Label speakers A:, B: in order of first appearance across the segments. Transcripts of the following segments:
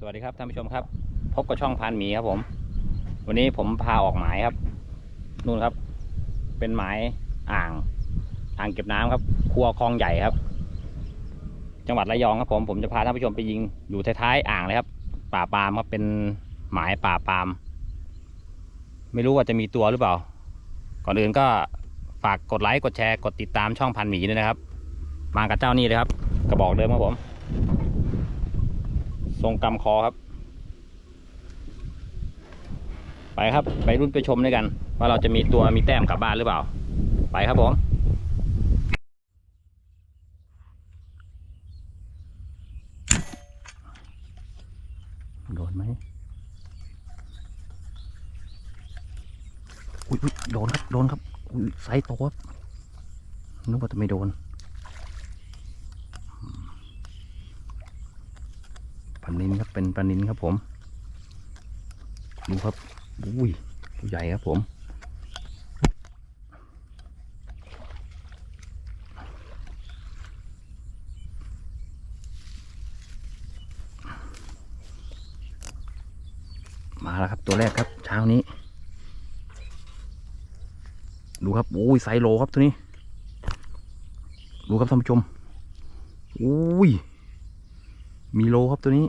A: สวัสดีครับท่านผู้ชมครับ พบกับช่องพันหมีครับผม วันนี้ผมพาออกหมายครับ นู่นครับ เป็นหมายอ่างอ่างเก็บน้ำครับ ครัวคลองใหญ่ครับ จังหวัดระยองครับผมผมจะพาท่านผู้ชมไปยิงอยู่ท้ายๆอ่างเลยครับ ป่าปามครับเป็นหมายป่าปาม ไม่รู้ว่าจะมีตัวหรือเปล่า ก่อนอื่นก็ฝากกดไลค์กดแชร์กดติดตามช่องพันหมีด้วยนะครับ มากับเจ้านี่เลยครับ กระบอกเดิมครับผม ทรงกำคอครับ ไปครับ ไปรุ่นไปชมด้วยกัน ว่าเราจะมีตัวมีแต้มกลับบ้านหรือเปล่า ไปครับผมโดนไหมอุ้ยอุ้ยโดนครับ โดนครับอุ้ยไซส์โตครับนึกว่าจะไม่โดน ปลานินครับเป็นปลานินครับผม ดูครับอุ้ยตัวใหญ่ครับผมมาแล้วครับตัวแรกครับเช้านี้ ดูครับอุ้ยไซโลครับตัวนี้ ดูครับท่านผู้ชมอุ้ย มีโลครับตัวนี้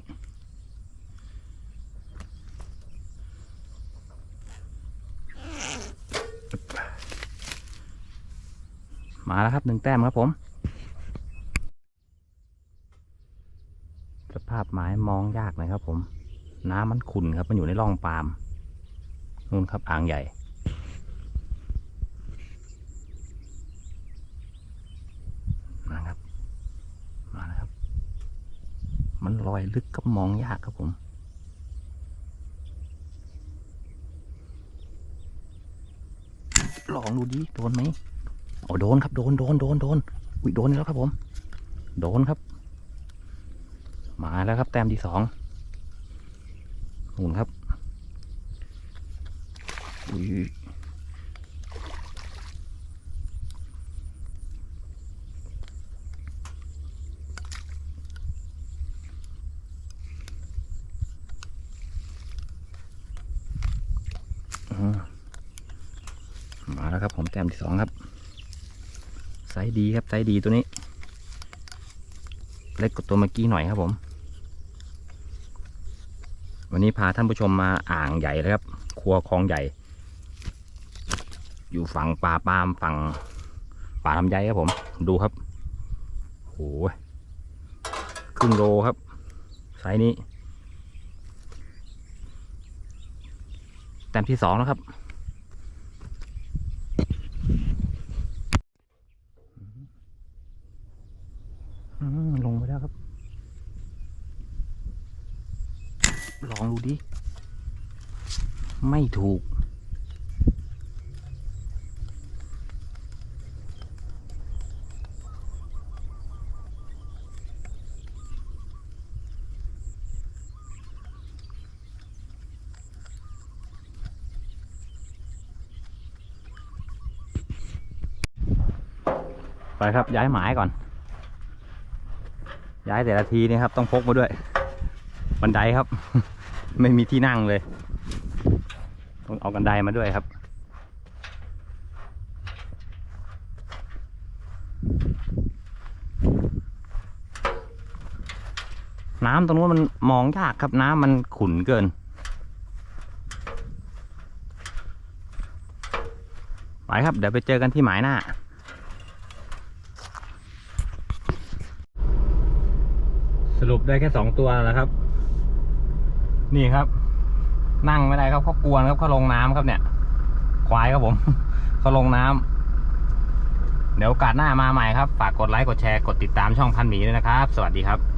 A: มาแล้วครับหนึ่งแต้มครับผม สภาพไม้มองยากนะครับผม น้ำมันขุ่นครับ มันอยู่ในร่องปาล์มนู่นครับอ่างใหญ่ มาครับ มาแล้วครับ มันลอยลึกก็มองยากครับผม ลองดูดิโดนไหมโอ้โดนครับโดนโดนโดนโดนอุ้ยโดนแล้วครับผม โดนครับ มาแล้วครับแต้มที่สองหุ่นครับอุ้ย แล้วครับผมแต้มที่สองครับไซส์ดีครับไซส์ดีตัวนี้ เล็กกว่าตัวเมื่อกี้หน่อยครับผม วันนี้พาท่านผู้ชมมาอ่างใหญ่เลยครับ ครัวคลองใหญ่ อยู่ฝั่งป่าปามฝั่งป่าลำไยครับผม ดูครับโหครึ่งโลครับไซส์นี้แต้มที่สองแล้วครับ ลงไปแล้วครับ ลองดูดิ ไม่ถูก ไปครับย้ายหมายก่อน ย้ายแต่ละทีนี่ครับ ต้องพกมาด้วย บันไดครับ ไม่มีที่นั่งเลยต้องเอากันไดมาด้วยครับ น้ำตรงนู้นมันมองยากครับน้ำมันขุ่นเกิน ไปครับ เดี๋ยวไปเจอกันที่หมายหน้า สรุปได้แค่สองตัวแล้วครับ นี่ครับ นั่งไม่ได้ครับเขากวนครับเขาลงน้ำครับเนี่ย ควายครับผมเขาลงน้ำเดี๋ยวโอกาสหน้ามาใหม่ครับ ฝากกดไลค์กดแชร์กดติดตามช่องพันหมีด้วยนะครับ สวัสดีครับ